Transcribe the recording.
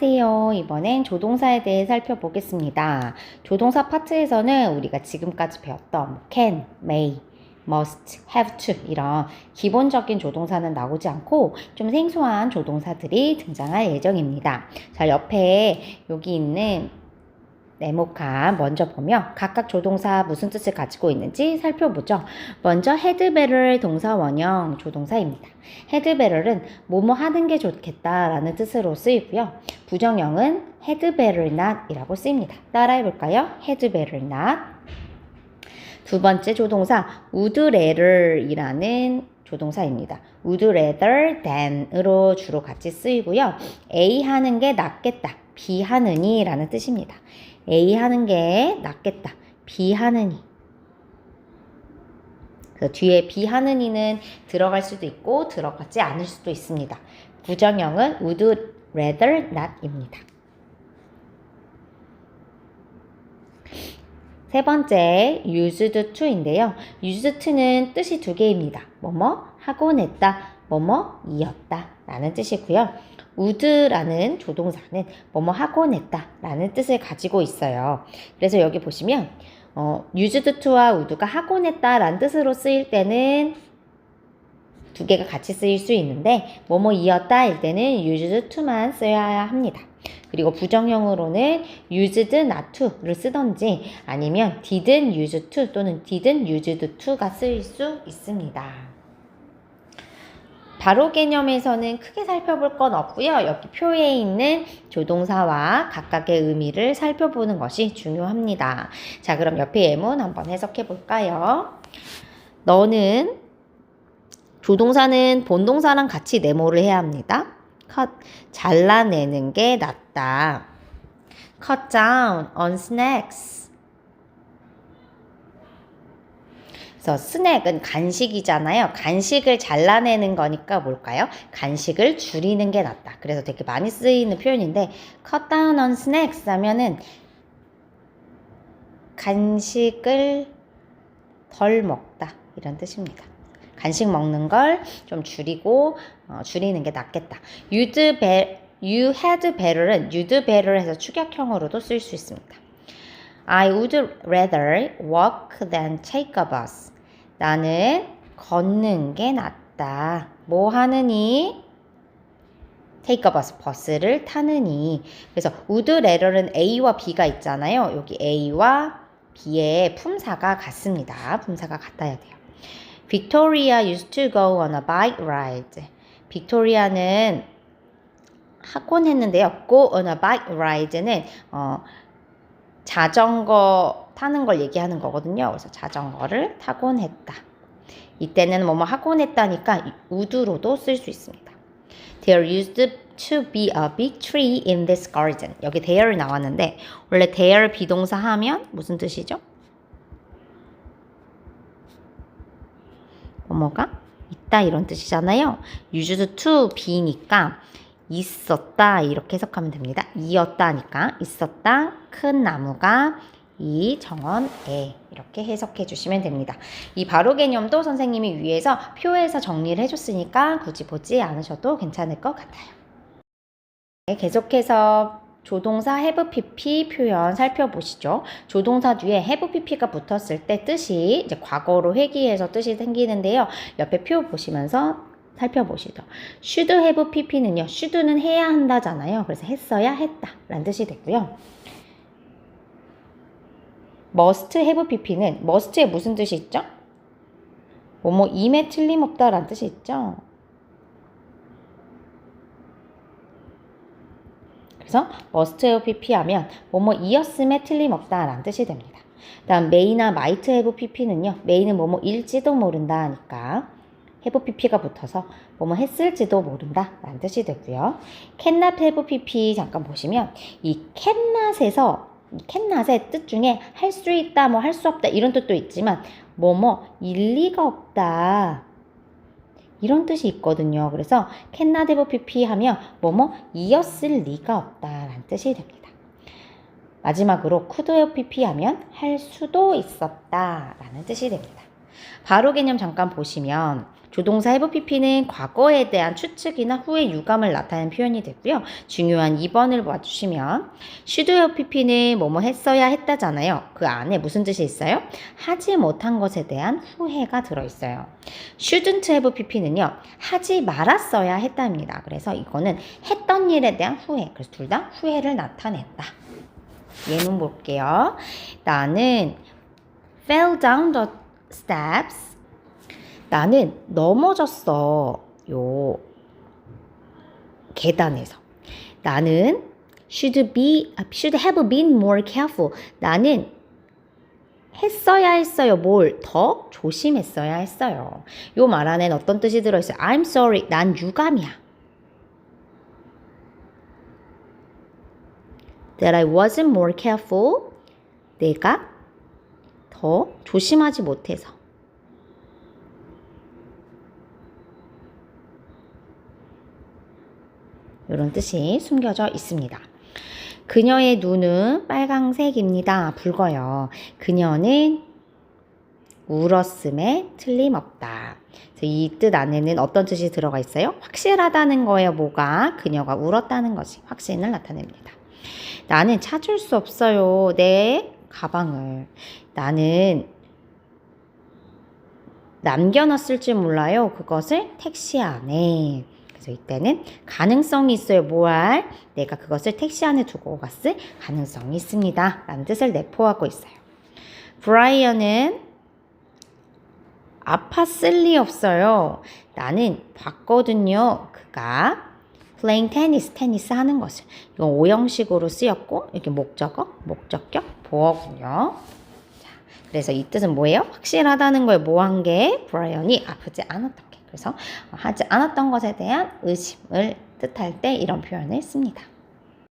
안녕하세요. 이번엔 조동사에 대해 살펴보겠습니다. 조동사 파트에서는 우리가 지금까지 배웠던 뭐 can, may, must, have to 이런 기본적인 조동사는 나오지 않고 좀 생소한 조동사들이 등장할 예정입니다. 자, 옆에 여기 있는 네모칸 먼저 보며 각각 조동사 무슨 뜻을 가지고 있는지 살펴보죠. 먼저 헤드베럴 동사 원형 조동사입니다. 헤드베럴은 뭐뭐 하는 게 좋겠다라는 뜻으로 쓰이고요. 부정형은 헤드베럴 not이라고 쓰입니다. 따라해 볼까요? 헤드베럴 not. 두 번째 조동사 rather이라는 조동사입니다. would rather than으로 주로 같이 쓰이고요. A 하는 게 낫겠다. B 하느니 라는 뜻입니다. A 하는 게 낫겠다. B 하느니. 그래서 뒤에 B 하느니는 들어갈 수도 있고 들어가지 않을 수도 있습니다. 부정형은 would rather not입니다. 세 번째, used to인데요. used to는 뜻이 두 개입니다. 뭐뭐 하곤 했다, 뭐뭐 이었다 라는 뜻이고요. Would라는 조동사는 뭐뭐 하곤 했다 라는 뜻을 가지고 있어요. 그래서 여기 보시면 어, used to와 would가 하곤 했다 라는 뜻으로 쓰일 때는 두 개가 같이 쓰일 수 있는데 뭐뭐 이었다 일 때는 used to만 써야 합니다. 그리고 부정형으로는 used not to를 쓰던지 아니면 didn't use to 또는 didn't used to가 쓰일 수 있습니다. 바로 개념에서는 크게 살펴볼 건 없고요. 여기 표에 있는 조동사와 각각의 의미를 살펴보는 것이 중요합니다. 자, 그럼 옆에 예문 한번 해석해 볼까요? 너는 조동사는 본동사랑 같이 네모를 해야 합니다. cut 잘라내는 게 낫다. cut down on snacks. 그래서 스낵은 간식이잖아요. 간식을 잘라내는 거니까 뭘까요? 간식을 줄이는 게 낫다. 그래서 되게 많이 쓰이는 표현인데 cut down on snacks 하면은 간식을 덜 먹다 이런 뜻입니다. 간식 먹는 걸 좀 줄이고 어, 줄이는 게 낫겠다. You had better은 you'd better 해서 축약형으로도 쓸 수 있습니다. I would rather walk than take a bus. 나는 걷는 게 낫다. 뭐 하느니? take a bus, 버스를 타느니. 그래서 would rather는 A와 B가 있잖아요. 여기 A와 B의 품사가 같습니다. 품사가 같아야 돼요. Victoria used to go on a bike ride. 빅토리아는 하곤 했는데요. go on a bike ride는 어, 자전거 타는 걸 얘기하는 거거든요. 그래서 자전거를 타곤 했다. 이때는 뭐뭐 하곤 했다니까 우드로도 쓸 수 있습니다. There used to be a big tree in this garden. 여기 there 나왔는데 원래 there 비동사 하면 무슨 뜻이죠? 뭐뭐가 있다 이런 뜻이잖아요. used to be니까 있었다 이렇게 해석하면 됩니다. 이었다니까 있었다 큰 나무가 이 정원에 이렇게 해석해 주시면 됩니다. 이 바로 개념도 선생님이 위에서 표에서 정리를 해줬으니까 굳이 보지 않으셔도 괜찮을 것 같아요. 네, 계속해서 조동사 have pp 표현 살펴보시죠. 조동사 뒤에 have pp가 붙었을 때 뜻이 이제 과거로 회귀해서 뜻이 생기는데요. 옆에 표 보시면서 살펴보시죠. should have pp는요. should는 해야 한다잖아요. 그래서 했어야 했다 라는 뜻이 되고요. must have pp는 must에 무슨 뜻이 있죠? 뭐뭐 임에 틀림없다 라는 뜻이 있죠. 그래서 must have pp 하면 뭐뭐 이었음에 틀림없다 라는 뜻이 됩니다. 다음 may나 might have pp는요. may는 뭐뭐 일지도 모른다 하니까 have pp가 붙어서 뭐뭐 했을지도 모른다 라는 뜻이 되고요. cannot have pp 잠깐 보시면 이이 cannot의 뜻 중에 할 수 있다 뭐 할 수 없다 이런 뜻도 있지만 뭐뭐 일리가 없다 이런 뜻이 있거든요. 그래서 cannot have pp 하면 뭐뭐 이었을 리가 없다 라는 뜻이 됩니다. 마지막으로 could have pp 하면 할 수도 있었다 라는 뜻이 됩니다. 바로 개념 잠깐 보시면 조동사 have pp는 과거에 대한 추측이나 후의 유감을 나타내는 표현이 되고요. 중요한 2번을 봐주시면 should have pp는 뭐뭐 했어야 했다잖아요. 그 안에 무슨 뜻이 있어요? 하지 못한 것에 대한 후회가 들어있어요. shouldn't have pp는요. 하지 말았어야 했다입니다. 그래서 이거는 했던 일에 대한 후회. 그래서 둘 다 후회를 나타낸다. 예문 볼게요. 나는 fell down the steps. 나는 넘어졌어. 요 계단에서. 나는 should be should have been more careful. 나는 했어야 했어요. 뭘 더 조심했어야 했어요. 요 말 안에는 어떤 뜻이 들어있어요? I'm sorry. 난 유감이야. That I wasn't more careful. 내가 더 조심하지 못해서. 이런 뜻이 숨겨져 있습니다. 그녀의 눈은 빨강색입니다. 붉어요. 그녀는 울었음에 틀림없다. 이 뜻 안에는 어떤 뜻이 들어가 있어요? 확실하다는 거예요. 뭐가? 그녀가 울었다는 것이 확신을 나타냅니다. 나는 찾을 수 없어요. 내 가방을. 나는 남겨놨을 줄 몰라요. 그것을 택시 안에. 그래서 이때는 가능성이 있어요. 뭐할? 내가 그것을 택시 안에 두고 갔을 가능성이 있습니다. 라는 뜻을 내포하고 있어요. 브라이언은 아팠을 리 없어요. 나는 봤거든요. 그가 playing tennis, 테니스 하는 것을. 이건 오형식으로 쓰였고, 이렇게 목적어, 목적격, 보어군요. 자, 그래서 이 뜻은 뭐예요? 확실하다는 거에 뭐한 게? 브라이언이 아프지 않았던 게. 그래서 하지 않았던 것에 대한 의심을 뜻할 때 이런 표현을 씁니다.